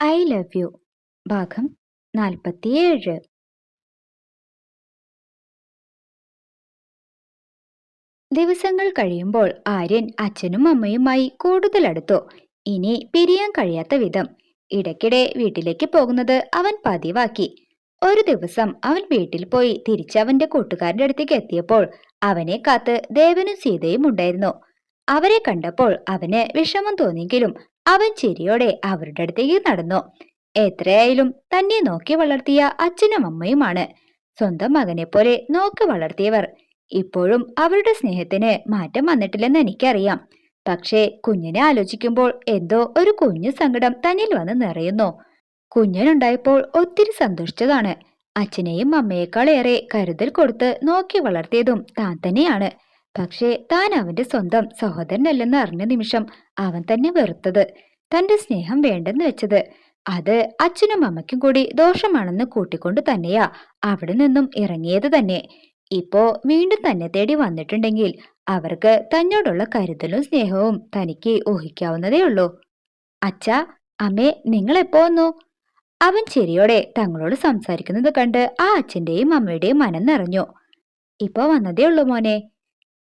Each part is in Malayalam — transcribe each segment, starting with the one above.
ഐ ലവ് യു ഭാഗം നാൽപ്പത്തിയേഴ്. ദിവസങ്ങൾ കഴിയുമ്പോൾ ആര്യൻ അച്ഛനും അമ്മയുമായി കൂടുതൽ അടുത്തു ഇനി പിരിയാൻ കഴിയാത്ത വിധം ഇടയ്ക്കിടെ വീട്ടിലേക്ക് പോകുന്നത് അവൻ പതിവാക്കി. ഒരു ദിവസം അവൻ വീട്ടിൽ പോയി തിരിച്ചവന്റെ കൂട്ടുകാരന്റെ അടുത്തേക്ക് എത്തിയപ്പോൾ അവനെ കാത്ത് ദേവനും സീതയും ഉണ്ടായിരുന്നു. അവരെ കണ്ടപ്പോൾ അവന് വിഷമം തോന്നിയെങ്കിലും അവൻ ചിരിയോടെ അവരുടെ അടുത്തേക്ക് നടന്നു. എത്രയായാലും തന്നെ നോക്കി വളർത്തിയ അച്ഛനും അമ്മയുമാണ്. സ്വന്തം മകനെ പോലെ നോക്കി വളർത്തിയവർ. ഇപ്പോഴും അവരുടെ സ്നേഹത്തിന് മാറ്റം വന്നിട്ടില്ലെന്ന് എനിക്കറിയാം. പക്ഷേ കുഞ്ഞിനെ ആലോചിക്കുമ്പോൾ എന്തോ ഒരു കുഞ്ഞു സങ്കടം തന്നിൽ വന്ന് നിറയുന്നു. കുഞ്ഞനുണ്ടായപ്പോൾ ഒത്തിരി സന്തോഷിച്ചതാണ്. അച്ഛനെയും അമ്മയേക്കാളേറെ കരുതൽ കൊടുത്ത് നോക്കി വളർത്തിയതും താൻ തന്നെയാണ്. പക്ഷേ താൻ അവന്റെ സ്വന്തം സഹോദരനല്ലെന്ന് അറിഞ്ഞ നിമിഷം അവൻ തന്നെ വെറുത്തത്. തന്റെ സ്നേഹം വേണ്ടെന്ന് വെച്ചത്. അത് അച്ഛനും അമ്മയ്ക്കും കൂടി ദോഷമാണെന്ന് കൂട്ടിക്കൊണ്ട് തന്നെയാ അവിടെ നിന്നും ഇറങ്ങിയത് തന്നെ. ഇപ്പോ വീണ്ടും തന്നെ തേടി വന്നിട്ടുണ്ടെങ്കിൽ അവർക്ക് തന്നോടുള്ള കരുതലും സ്നേഹവും തനിക്ക് ഊഹിക്കാവുന്നതേ ഉള്ളൂ. അച്ഛാ അമ്മേ നിങ്ങൾ എപ്പോ വന്നു? അവൻ ചിരിയോടെ തങ്ങളോട് സംസാരിക്കുന്നത് കണ്ട് ആ അച്ഛന്റെയും അമ്മയുടെയും മനം നിറഞ്ഞു ഇപ്പോ വന്നതേ ഉള്ളൂ മോനെ.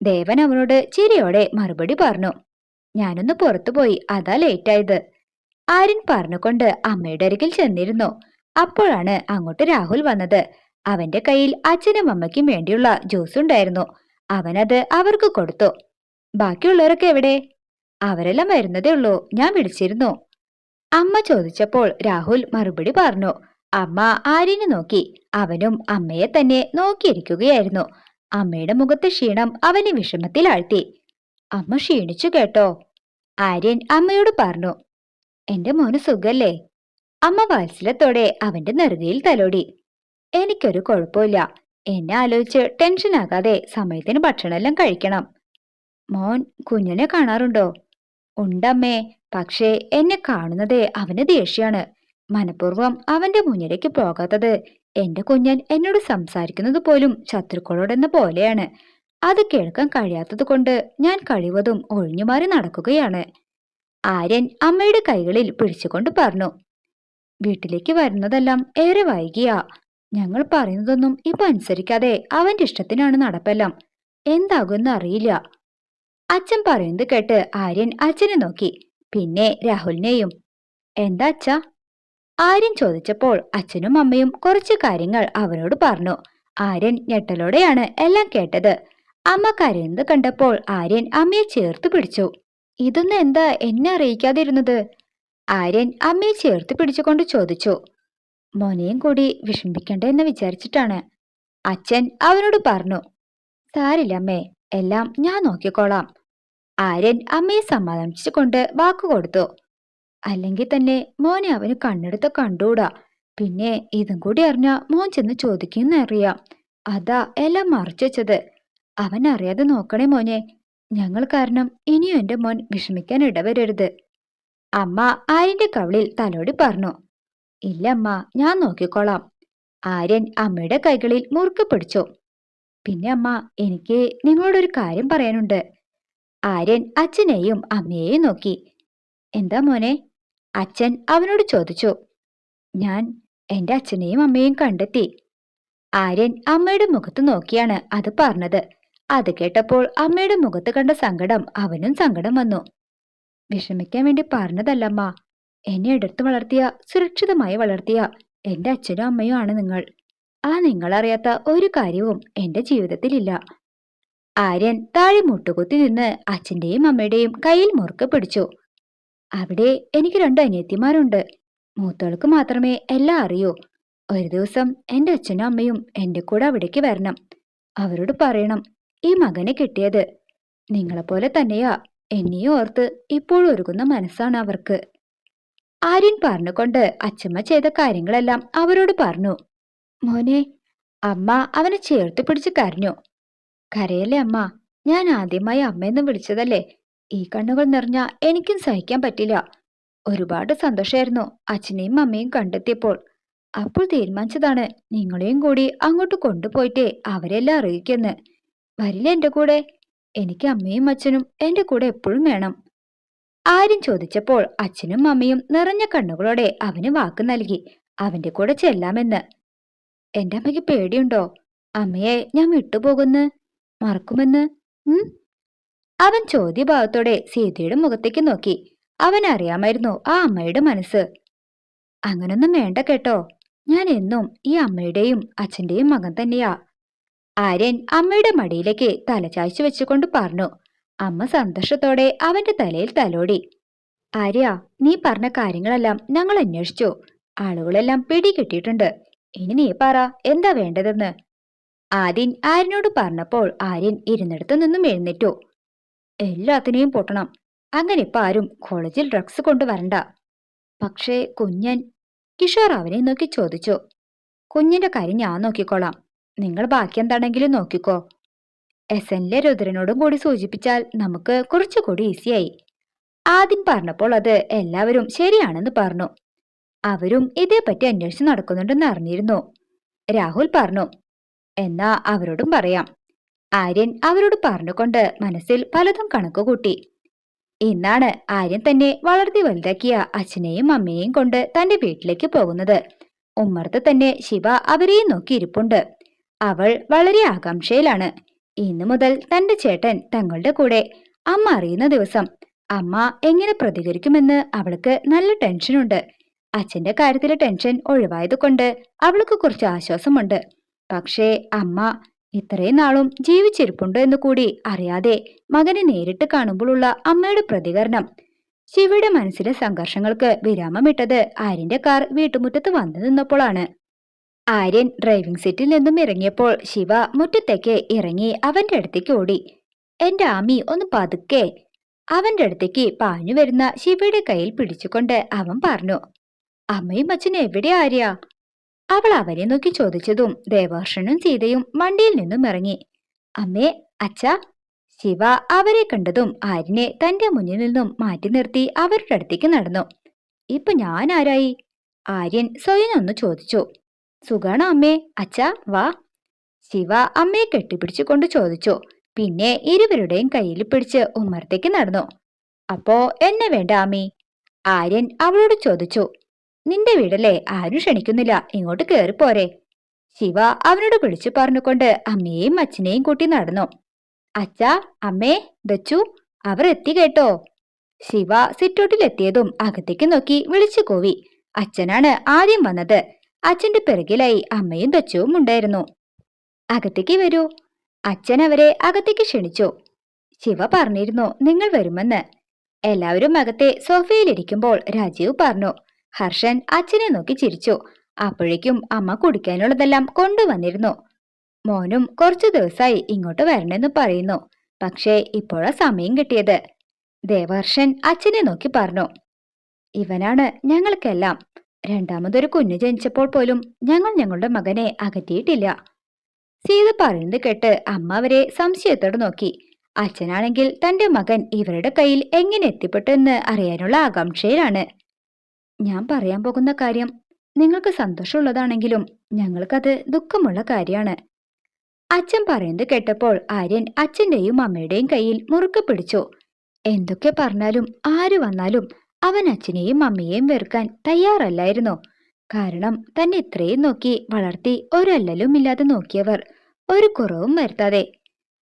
ദേവൻ അവനോട് ചിരിയോടെ മറുപടി പറഞ്ഞു. ഞാനൊന്ന് പുറത്തുപോയി അതാ ലേറ്റായത് ആര്യൻ പറഞ്ഞുകൊണ്ട് അമ്മയുടെ അരികിൽ ചെന്നിരുന്നു. അപ്പോഴാണ് അങ്ങോട്ട് രാഹുൽ വന്നത്. അവന്റെ കയ്യിൽ അച്ഛനും അമ്മയ്ക്കും വേണ്ടിയുള്ള ജ്യൂസ് ഉണ്ടായിരുന്നു. അവനത് അവർക്ക് കൊടുത്തു. ബാക്കിയുള്ളവരൊക്കെ എവിടെ? അവരെല്ലാം വരുന്നതേ ഉള്ളൂ. ഞാൻ വിളിച്ചിരുന്നു. അമ്മ ചോദിച്ചപ്പോൾ രാഹുൽ മറുപടി പറഞ്ഞു. അമ്മ ആര്യനെ നോക്കി. അവനും അമ്മയെ തന്നെ നോക്കിയിരിക്കുകയായിരുന്നു. അമ്മയുടെ മുഖത്തെ ക്ഷീണം അവനെ വിഷമത്തിലാഴ്ത്തി. അമ്മ ക്ഷീണിച്ചു കേട്ടോ. ആര്യൻ അമ്മയോട് പറഞ്ഞു എന്റെ മോന് സുഖല്ലേ? അമ്മ വാത്സല്യത്തോടെ അവന്റെ നെറുകയിൽ തലോടി. എനിക്കൊരു കുഴപ്പമില്ല. എന്നെ ആലോചിച്ച് ടെൻഷൻ ആകാതെ സമയത്തിന് ഭക്ഷണമെല്ലാം കഴിക്കണം. മോൻ കുഞ്ഞിനെ കാണാറുണ്ടോ? ഉണ്ടമ്മേ പക്ഷേ എന്നെ കാണുന്നത് അവന് ദേഷ്യാണ് മനഃപൂർവം അവന്റെ മുന്നിലേക്ക് പോകാത്തത് എന്റെ കുഞ്ഞൻ എന്നോട് സംസാരിക്കുന്നത് പോലും ശത്രുക്കളോടെന്ന പോലെയാണ്. അത് കേൾക്കാൻ കഴിയാത്തത് കൊണ്ട് ഞാൻ കഴിവതും ഒഴിഞ്ഞുമാറി നടക്കുകയാണ്. ആര്യൻ അമ്മയുടെ കൈകളിൽ പിടിച്ചുകൊണ്ട് പറഞ്ഞു വീട്ടിലേക്ക് വരുന്നതെല്ലാം ഏറെ വൈകിയാ. ഞങ്ങൾ പറയുന്നതൊന്നും ഇപ്പൊ അനുസരിക്കാതെ അവന്റെ ഇഷ്ടത്തിനാണ് നടപ്പെല്ലാം. എന്താകുമെന്ന് അറിയില്ല അച്ഛൻ പറയുന്നത് കേട്ട് ആര്യൻ അച്ഛനെ നോക്കി പിന്നെ രാഹുലിനെയും എന്താ അച്ഛാ? ആര്യൻ ചോദിച്ചപ്പോൾ അച്ഛനും അമ്മയും കുറച്ച് കാര്യങ്ങൾ അവനോട് പറഞ്ഞു. ആര്യൻ ഞെട്ടലോടെയാണ് എല്ലാം കേട്ടത്. അമ്മ കരയുന്നത് കണ്ടപ്പോൾ ആര്യൻ അമ്മയെ ചേർത്ത് പിടിച്ചു. ഇതൊന്നും എന്താ എന്നെ അറിയിക്കാതിരുന്നത്? ആര്യൻ അമ്മയെ ചേർത്ത് പിടിച്ചുകൊണ്ട് ചോദിച്ചു. മോനെയും കൂടി വിഷമിക്കണ്ട എന്ന് വിചാരിച്ചിട്ടാണ്. അച്ഛൻ അവനോട് പറഞ്ഞു. സാരില്ല അമ്മേ എല്ലാം ഞാൻ നോക്കിക്കോളാം. ആര്യൻ അമ്മയെ സമാധാനിച്ചുകൊണ്ട് വാക്കു കൊടുത്തു. അല്ലെങ്കിൽ തന്നെ മോനെ അവന് കണ്ണെടുത്ത കണ്ടൂടാ പിന്നെ ഇതും കൂടി അറിഞ്ഞ മോൻ ചെന്ന് ചോദിക്കുന്നറിയാം അതാ എല്ലാം മറച്ചു വെച്ചത്. അവൻ അറിയാതെ നോക്കണേ മോനെ. ഞങ്ങൾ കാരണം ഇനിയും എന്റെ മോൻ വിഷമിക്കാൻ ഇടവരരുത്. അമ്മ ആര്യന്റെ കവിളിൽ തലോടി പറഞ്ഞു. ഇല്ല അമ്മ ഞാൻ നോക്കിക്കോളാം. ആര്യൻ അമ്മയുടെ കൈകളിൽ മുറുക്കി പിടിച്ചു. പിന്നെ അമ്മ എനിക്ക് നിങ്ങളോടൊരു കാര്യം പറയാനുണ്ട്. ആര്യൻ അച്ഛനെയും അമ്മയെയും നോക്കി. എന്താ മോനെ? അച്ഛൻ അവനോട് ചോദിച്ചു ഞാൻ എന്റെ അച്ഛനെയും അമ്മയും കണ്ടെത്തി. ആര്യൻ അമ്മയുടെ മുഖത്ത് നോക്കിയാണ് അത് പറഞ്ഞത്. അത് കേട്ടപ്പോൾ അമ്മയുടെ മുഖത്ത് കണ്ട സങ്കടം അവനും സങ്കടം വന്നു. വിഷമിക്കാൻ വേണ്ടി പറഞ്ഞതല്ലമ്മ. എന്നെ എടുത്തു വളർത്തിയ സുരക്ഷിതമായി വളർത്തിയ എന്റെ അച്ഛനും അമ്മയും ആണ് നിങ്ങൾ. ആ നിങ്ങളറിയാത്ത ഒരു കാര്യവും എന്റെ ജീവിതത്തിലില്ല ആര്യൻ താഴെ മുട്ടുകുത്തി നിന്ന് അച്ഛന്റെയും അമ്മയുടെയും കയ്യിൽ മുറുക്കെ പിടിച്ചു. അവിടെ എനിക്ക് രണ്ട് അനിയത്തിമാരുണ്ട്. മൂത്തവൾക്ക് മാത്രമേ എല്ലാം അറിയൂ. ഒരു ദിവസം എന്റെ അച്ഛനും അമ്മയും എന്റെ കൂടെ അവിടേക്ക് വരണം. അവരോട് പറയണം ഈ മകനെ കിട്ടിയത് നിങ്ങളെപ്പോലെ തന്നെയാ. എന്നെയും ഓർത്ത് ഇപ്പോഴും ഒരുങ്ങുന്ന മനസ്സാണ് അവർക്ക്. ആര്യൻ പറഞ്ഞുകൊണ്ട് അച്ഛമ്മ ചെയ്ത കാര്യങ്ങളെല്ലാം അവരോട് പറഞ്ഞു. മോനെ അമ്മ അവനെ ചേർത്ത് പിടിച്ച് കരഞ്ഞു. കരയല്ലേ അമ്മ? ഞാൻ ആദ്യമായി അമ്മയെന്ന് വിളിച്ചതല്ലേ? ഈ കണ്ണുകൾ നിറഞ്ഞ എനിക്കും സഹിക്കാൻ പറ്റില്ല. ഒരുപാട് സന്തോഷമായിരുന്നു അച്ഛനെയും അമ്മയും കണ്ടെത്തിയപ്പോൾ. അപ്പോൾ തീരുമാനിച്ചതാണ് നിങ്ങളെയും കൂടി അങ്ങോട്ട് കൊണ്ടുപോയിട്ടേ അവരെല്ലാം അറിയിക്കുന്ന് വരില്ല എന്റെ കൂടെ. എനിക്ക് അമ്മയും അച്ഛനും എന്റെ കൂടെ എപ്പോഴും വേണം. ആരും ചോദിച്ചപ്പോൾ അച്ഛനും അമ്മയും നിറഞ്ഞ കണ്ണുകളോടെ അവന് വാക്ക് നൽകി അവന്റെ കൂടെ ചെല്ലാമെന്ന്. എന്റെ അമ്മയ്ക്ക് പേടിയുണ്ടോ? അമ്മയെ ഞാൻ വിട്ടുപോകുന്ന് മറക്കുമെന്ന്? ഉം? അവൻ ചോദ്യഭാവത്തോടെ സീതയുടെ മുഖത്തേക്ക് നോക്കി. അവൻ അറിയാമായിരുന്നു ആ അമ്മയുടെ മനസ്സ്. അങ്ങനൊന്നും വേണ്ട കേട്ടോ. ഞാൻ എന്നും ഈ അമ്മയുടെയും അച്ഛന്റെയും മകൻ തന്നെയാ. ആര്യൻ അമ്മയുടെ മടിയിലേക്ക് തലചായ്ച്ചു വെച്ചുകൊണ്ട് പറഞ്ഞു. അമ്മ സന്തോഷത്തോടെ അവന്റെ തലയിൽ തലോടി. ആര്യ നീ പറഞ്ഞ കാര്യങ്ങളെല്ലാം ഞങ്ങൾ അന്വേഷിച്ചു. ആളുകളെല്ലാം പിടികിട്ടിയിട്ടുണ്ട്. ഇനി നീ പറ എന്താ വേണ്ടതെന്ന്? ആദ്യൻ ആര്യനോട് പറഞ്ഞപ്പോൾ ആര്യൻ ഇരുന്നിടത്തു നിന്നും എഴുന്നേറ്റു. എല്ലാത്തിനെയും പൊട്ടണം. അങ്ങനെ ഇപ്പൊ ആരും കോളേജിൽ ഡ്രഗ്സ് കൊണ്ടുവരണ്ട. പക്ഷേ കുഞ്ഞൻ കിഷോർ അവനെ നോക്കി ചോദിച്ചു. കുഞ്ഞിന്റെ കാര്യം ഞാൻ നോക്കിക്കോളാം. നിങ്ങൾ ബാക്കി എന്താണെങ്കിലും നോക്കിക്കോ. എസ് എനിലെ രുദ്രനോടും കൂടി സൂചിപ്പിച്ചാൽ നമുക്ക് കുറച്ചുകൂടി ഈസിയായി ആദ്യം പറഞ്ഞപ്പോൾ അത് എല്ലാവരും ശരിയാണെന്ന് പറഞ്ഞു. അവരും ഇതേപ്പറ്റി അന്വേഷിച്ച് നടക്കുന്നുണ്ടെന്ന് അറിഞ്ഞിരുന്നു. രാഹുൽ പറഞ്ഞു എന്നാ അവരോടും പറയാം. ആര്യൻ അവരോട് പറഞ്ഞുകൊണ്ട് മനസ്സിൽ പലതും കണക്കുകൂട്ടി. ഇന്നാണ് ആര്യൻ തന്നെ വളർത്തി വലുതാക്കിയ അച്ഛനെയും അമ്മയെയും കൊണ്ട് തന്റെ വീട്ടിലേക്ക് പോകുന്നത്. ഉമ്മർത്ത് തന്നെ ശിവ അവരെയും നോക്കി ഇരിപ്പുണ്ട്. അവൾ വളരെ ആകാംക്ഷയിലാണ്. ഇന്നു മുതൽ തന്റെ ചേട്ടൻ തങ്ങളുടെ കൂടെ അമ്മ അറിയുന്ന ദിവസം അമ്മ എങ്ങനെ പ്രതികരിക്കുമെന്ന് അവൾക്ക് നല്ല ടെൻഷനുണ്ട്. അച്ഛന്റെ കാര്യത്തിലെ ടെൻഷൻ ഒഴിവായതുകൊണ്ട് അവൾക്ക് കുറച്ച് ആശ്വാസമുണ്ട്. പക്ഷേ അമ്മ ഇത്രയും നാളും ജീവിച്ചിരിപ്പുണ്ട് എന്ന് കൂടി അറിയാതെ മകനെ നേരിട്ട് കാണുമ്പോഴുള്ള അമ്മയുടെ പ്രതികരണം. ശിവയുടെ മനസ്സിലെ സംഘർഷങ്ങൾക്ക് വിരാമമിട്ടത് ആര്യന്റെ കാർ വീട്ടുമുറ്റത്ത് വന്നു നിന്നപ്പോഴാണ്. ആര്യൻ ഡ്രൈവിംഗ് സീറ്റിൽ നിന്നും ഇറങ്ങിയപ്പോൾ ശിവ മുറ്റത്തേക്ക് ഇറങ്ങി അവന്റെ അടുത്തേക്ക് ഓടി. എന്റെ ആമി ഒന്ന് പതുക്കെ. അവന്റെ അടുത്തേക്ക് പാഞ്ഞു വരുന്ന ശിവയുടെ കയ്യിൽ പിടിച്ചുകൊണ്ട് അവൻ പറഞ്ഞു അമ്മയും അച്ഛനും എവിടെ ആര്യ? അവൾ അവരെ നോക്കി ചോദിച്ചതും ദേവർഷനും സീതയും വണ്ടിയിൽ നിന്നും ഇറങ്ങി. അമ്മേ അച്ഛ. ശിവ അവരെ കണ്ടതും ആര്യനെ തന്റെ മുന്നിൽ നിന്നും മാറ്റി നിർത്തി അവരുടെ അടുത്തേക്ക് നടന്നു. ഇപ്പൊ ഞാൻ ആരായി? ആര്യൻ സ്വയം ഒന്ന് ചോദിച്ചു. സുഖാണോ അമ്മേ? അച്ഛ വാ. ശിവ അമ്മയെ കെട്ടിപ്പിടിച്ചുകൊണ്ട് ചോദിച്ചു. പിന്നെ ഇരുവരുടെയും കയ്യിൽ പിടിച്ച് ഉമ്മറത്തേക്ക് നടന്നു. അപ്പോ എന്നെ വേണ്ട ആമി? ആര്യൻ അവളോട് ചോദിച്ചു. നിന്റെ വീടല്ലേ? ആരും ക്ഷണിക്കുന്നില്ല. ഇങ്ങോട്ട് കേറിപ്പോരെ ശിവ അവനോട് വിളിച്ചു പറഞ്ഞുകൊണ്ട് അമ്മയെയും അച്ഛനെയും കൂട്ടി നടന്നു. അച്ഛ അമ്മേ ദച്ചു അവർ എത്തി കേട്ടോ. ശിവ സിറ്റോട്ടിലെത്തിയതും അകത്തേക്ക് നോക്കി വിളിച്ചു കോവി. അച്ഛനാണ് ആദ്യം വന്നത്. അച്ഛന്റെ പിറകിലായി അമ്മയും ദച്ചുവും ഉണ്ടായിരുന്നു. അകത്തേക്ക് വരൂ. അച്ഛൻ അവരെ അകത്തേക്ക് ക്ഷണിച്ചു. ശിവ പറഞ്ഞിരുന്നു നിങ്ങൾ വരുമെന്ന്. എല്ലാവരും അകത്തെ സോഫയിലിരിക്കുമ്പോൾ രാജീവ് പറഞ്ഞു ഹർഷൻ അച്ഛനെ നോക്കി ചിരിച്ചു. അപ്പോഴേക്കും അമ്മ കുടിക്കാനുള്ളതെല്ലാം കൊണ്ടുവന്നിരുന്നു. മോനും കുറച്ചു ദിവസമായി ഇങ്ങോട്ട് വരണമെന്ന് പറയുന്നു. പക്ഷേ ഇപ്പോഴാ സമയം കിട്ടിയത്. ദേവർഷൻ അച്ഛനെ നോക്കി പറഞ്ഞു. ഇവനാണ് ഞങ്ങൾക്കെല്ലാം. രണ്ടാമതൊരു കുഞ്ഞു ജനിച്ചപ്പോൾ പോലും ഞങ്ങൾ ഞങ്ങളുടെ മകനെ അകറ്റിയിട്ടില്ല. സീത പറയുന്നത് കേട്ട് അമ്മ അവരെ സംശയത്തോടെ നോക്കി. അച്ഛനാണെങ്കിൽ തന്റെ മകൻ ഇവരുടെ കയ്യിൽ എങ്ങനെ എത്തിപ്പെട്ടെന്ന് അറിയാനുള്ള ആകാംക്ഷയിലാണ്. ഞാൻ പറയാൻ പോകുന്ന കാര്യം നിങ്ങൾക്ക് സന്തോഷമുള്ളതാണെങ്കിലും ഞങ്ങൾക്കത് ദുഃഖമുള്ള കാര്യമാണ്. അച്ഛൻ പറയുന്നത് കേട്ടപ്പോൾ ആര്യൻ അച്ഛന്റെയും അമ്മയുടെയും കയ്യിൽ മുറുക്കെ പിടിച്ചു. എന്തൊക്കെ പറഞ്ഞാലും ആര് വന്നാലും അവൻ അച്ഛനെയും അമ്മയെയും വെറുക്കാൻ തയ്യാറല്ലായിരുന്നു. കാരണം തന്നെ ഇത്രയും നോക്കി വളർത്തി ഒരല്ലലും ഇല്ലാതെ നോക്കിയവർ ഒരു കുറവും വരുത്താതെ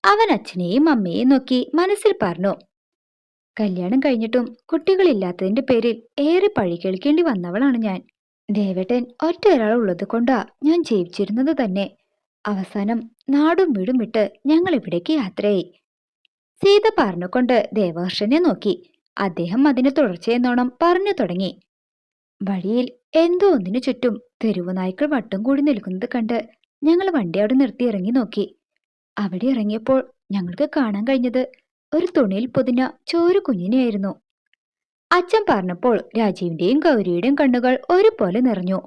അവൻ അച്ഛനെയും അമ്മയെയും നോക്കി മനസ്സിൽ പറഞ്ഞു കല്യാണം കഴിഞ്ഞിട്ടും കുട്ടികളില്ലാത്തതിന്റെ പേരിൽ ഏറെ പഴി കേൾക്കേണ്ടി വന്നവളാണ് ഞാൻ. ദേവേട്ടൻ ഒറ്റ ഒരാളുള്ളത് കൊണ്ടാ ഞാൻ ജീവിച്ചിരുന്നത് തന്നെ. അവസാനം നാടും വീടും വിട്ട് ഞങ്ങൾ ഇവിടേക്ക് യാത്രയായി. സീത പറഞ്ഞുകൊണ്ട് ദേവഹർഷനെ നോക്കി. അദ്ദേഹം അതിന് തുടർച്ചയെന്നോണം പറഞ്ഞു തുടങ്ങി. വഴിയിൽ എന്തോ ഒന്നിനു ചുറ്റും തെരുവുനായ്ക്കൾ വട്ടം കൂടി നിൽക്കുന്നത് കണ്ട് ഞങ്ങൾ വണ്ടി അവിടെ നിർത്തി ഇറങ്ങി നോക്കി. അവിടെ ഇറങ്ങിയപ്പോൾ ഞങ്ങൾക്ക് കാണാൻ കഴിഞ്ഞത് ഒരു തുണിയിൽ പൊതിഞ്ഞ ചോരു കുഞ്ഞിനെയായിരുന്നു. അച്ഛൻ പറഞ്ഞപ്പോൾ രാജീവിന്റെയും ഗൗരിയുടെയും കണ്ണുകൾ ഒരുപോലെ നിറഞ്ഞു.